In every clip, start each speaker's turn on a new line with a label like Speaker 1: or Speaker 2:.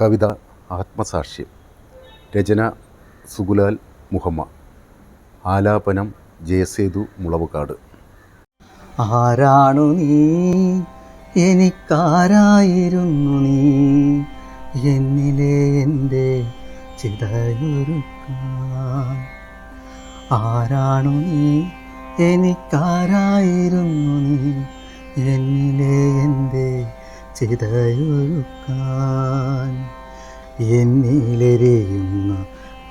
Speaker 1: കവിത ആത്മസാക്ഷ്യം. രചന സുഗുലാൽ മുഹമ്മ. ആലാപനം ജയസേതു മുളവുകാട്.
Speaker 2: ആരാണു നീ? എനിക്കാരായിരുന്നു നീ. എന്നിലെ എന്റെ ആരാണു നീ? എനിക്കാരായിരുന്നു നീ. എന്നിലെ എന്റെ ചിതയൊരുക്കാൻ. എന്നിലെരിയുന്ന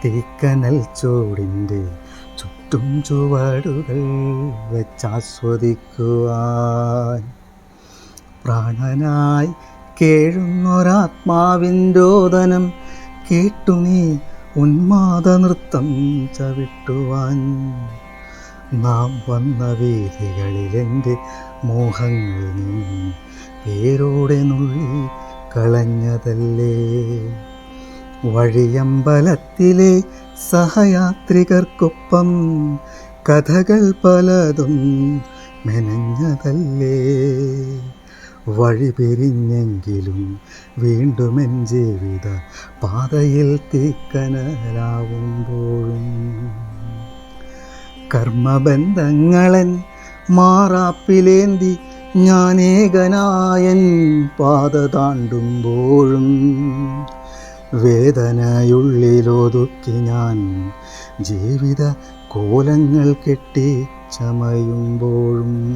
Speaker 2: തീക്കനൽ ചോടിന്റെ ചുറ്റും ചുവടുകൾ വെച്ചാസ്വദിക്കുവാൻ. പ്രാണനായി കേഴുന്നൊരാത്മാവിന്റോദനം കേട്ടു നീ ഉന്മാദ നൃത്തം ചവിട്ടുവാൻ. നാം വന്ന വീതികളിലെന്റെ മോഹങ്ങൾ നീ പേരോടെ നുള്ളി കളഞ്ഞതല്ലേ? വഴിയമ്പലത്തിലെ സഹയാത്രികർക്കൊപ്പം കഥകൾ പലതും മെനഞ്ഞതല്ലേ? വഴി പിരിഞ്ഞെങ്കിലും വീണ്ടും എൻ ജീവിത പാതയിൽ തീക്കനലാവുമ്പോഴും കർമ്മബന്ധങ്ങളൻ മാറാപ്പിലേന്തി ഞാനേകനായൻ പാത താണ്ടുമ്പോഴും വേദനയുള്ളിലൊതുക്കി ഞാൻ ജീവിത കോലങ്ങൾ കെട്ടി ചമയുമ്പോഴും.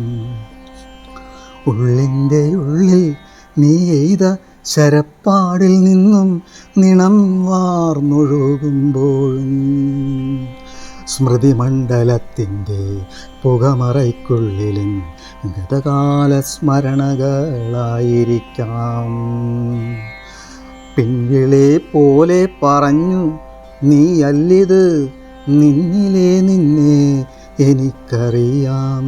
Speaker 2: ഉള്ളിന്റെ ഉള്ളിൽ നീ എയ്ത ശരപ്പാടിൽ നിന്നും നിണം വാർന്നൊഴുകുമ്പോഴും. സ്മൃതിമണ്ഡലത്തിന്റെ പുകമറയ്ക്കുള്ളിലും ഗതകാല സ്മരണകളായിരിക്കാം പിൻവിളെ പോലെ പറഞ്ഞു നീ നീയല്ലിത് നിന്നിലെ നിന്നെ എനിക്കറിയാം.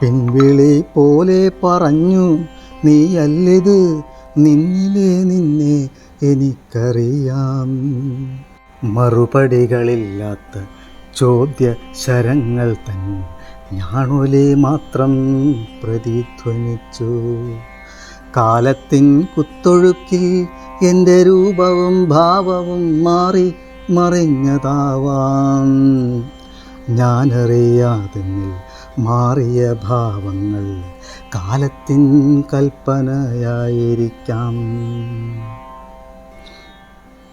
Speaker 2: പിൻവിളി പോലെ പറഞ്ഞു നീ നീയല്ലിത് നിന്നിലെ നിന്നെ എനിക്കറിയാം. മറുപടികളില്ലാത്ത ചോദ്യ ശരങ്ങൾ തൻ ഞാണൊലി മാത്രം പ്രതിധ്വനിച്ചു. കാലത്തിൻ കുത്തൊഴുക്കിൽ എന്റെ രൂപവും ഭാവവും മാറി മറിഞ്ഞതാവാം. ഞാനറിയാതെ മാറിയ ഭാവങ്ങൾ കാലത്തിൻ കൽപ്പനയായിരിക്കാം.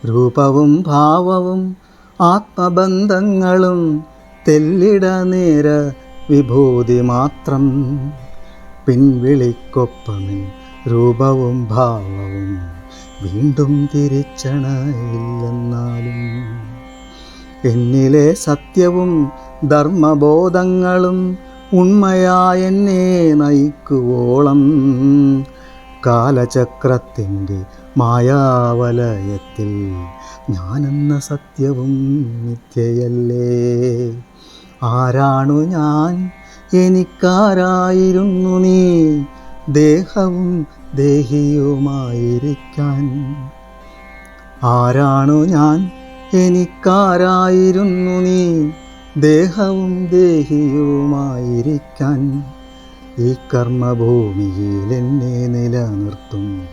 Speaker 2: രൂപവും ഭാവവും ആത്മബന്ധങ്ങളും തെല്ലിട നേര വിഭൂതി മാത്രം. പിൻവിളിക്കൊപ്പമിൻ രൂപവും ഭാവവും വീണ്ടും തിരിച്ചണയില്ലെന്നാലും എന്നിലെ സത്യവും ധർമ്മബോധങ്ങളും ഉണ്മയായ എന്നെ നയിക്കുവോളം കാലചക്രത്തിന്റെ മായാവലയത്തിൽ ഞാനെന്ന സത്യവും നിത്യയല്ലേ ആരാണു ഞാൻ? എനിക്കാരായിരുന്നു നീ? ദേഹവും ദേഹിയുമായിരിക്കാൻ. ആരാണു ഞാൻ? എനിക്കാരായിരുന്നു നീ. ദേഹവും ദേഹിയുമായിരിക്കാൻ. ഈ കർമ്മഭൂമിയിൽ എന്നെ നിലനിർത്തും.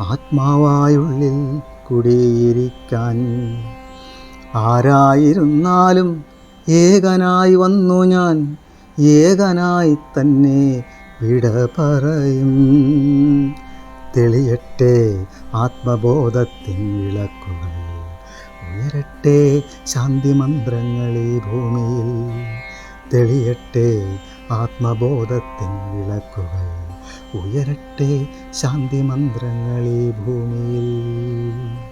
Speaker 2: ആത്മാവായുള്ളിൽ കുടിയിരിക്കാൻ. ആരായിരുന്നാലും ഏകനായി വന്നു ഞാൻ. ഏകനായി തന്നെ വിട പറയും തെളിയട്ടെ ആത്മബോധത്തിൻ വിളക്കുകൾ. ഉയരട്ടെ ശാന്തി ഈ ഭൂമിയിൽ. തെളിയട്ടെ ആത്മബോധത്തിൻ വിളക്കുകൾ. ഉയരട്ടെ ശാന്തി ഈ ഭൂമിയിൽ.